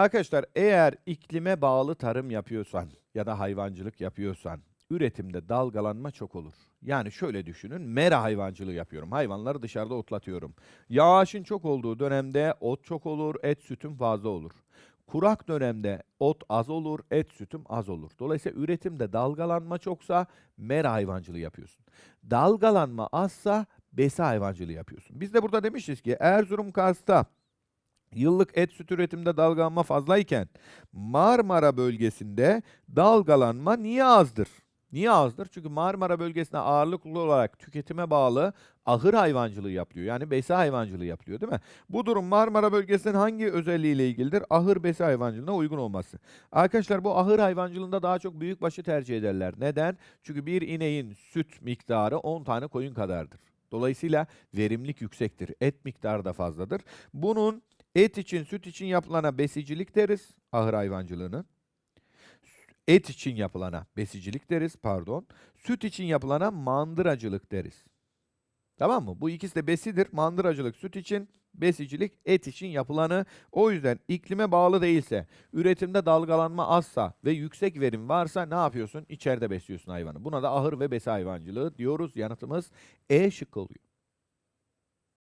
Arkadaşlar eğer iklime bağlı tarım yapıyorsan ya da hayvancılık yapıyorsan üretimde dalgalanma çok olur. Yani şöyle düşünün mera hayvancılığı yapıyorum. Hayvanları dışarıda otlatıyorum. Yağışın çok olduğu dönemde ot çok olur, et sütüm fazla olur. Kurak dönemde ot az olur, et sütüm az olur. Dolayısıyla üretimde dalgalanma çoksa mera hayvancılığı yapıyorsun. Dalgalanma azsa besi hayvancılığı yapıyorsun. Biz de burada demişiz ki Erzurum Kars'ta Yıllık et süt üretiminde dalgalanma fazlayken Marmara bölgesinde dalgalanma niye azdır? Niye azdır? Çünkü Marmara bölgesinde ağırlıklı olarak tüketime bağlı ahır hayvancılığı yapılıyor. Yani besi hayvancılığı yapılıyor değil mi? Bu durum Marmara bölgesinin hangi özelliğiyle ilgilidir? Ahır besi hayvancılığına uygun olması. Arkadaşlar bu ahır hayvancılığında daha çok büyükbaşı tercih ederler. Neden? Çünkü bir ineğin süt miktarı 10 tane koyun kadardır. Dolayısıyla verimlilik yüksektir. Et miktarı da fazladır. Bunun et için, süt için yapılana besicilik deriz, ahır hayvancılığını. Et için yapılana besicilik deriz, pardon. Süt için yapılana mandıracılık deriz. Tamam mı? Bu ikisi de besidir. Mandıracılık süt için, besicilik et için yapılanı. O yüzden iklime bağlı değilse, üretimde dalgalanma azsa ve yüksek verim varsa ne yapıyorsun? İçeride besliyorsun hayvanı. Buna da ahır ve besi hayvancılığı diyoruz. Yanıtımız E şıkkı oluyor.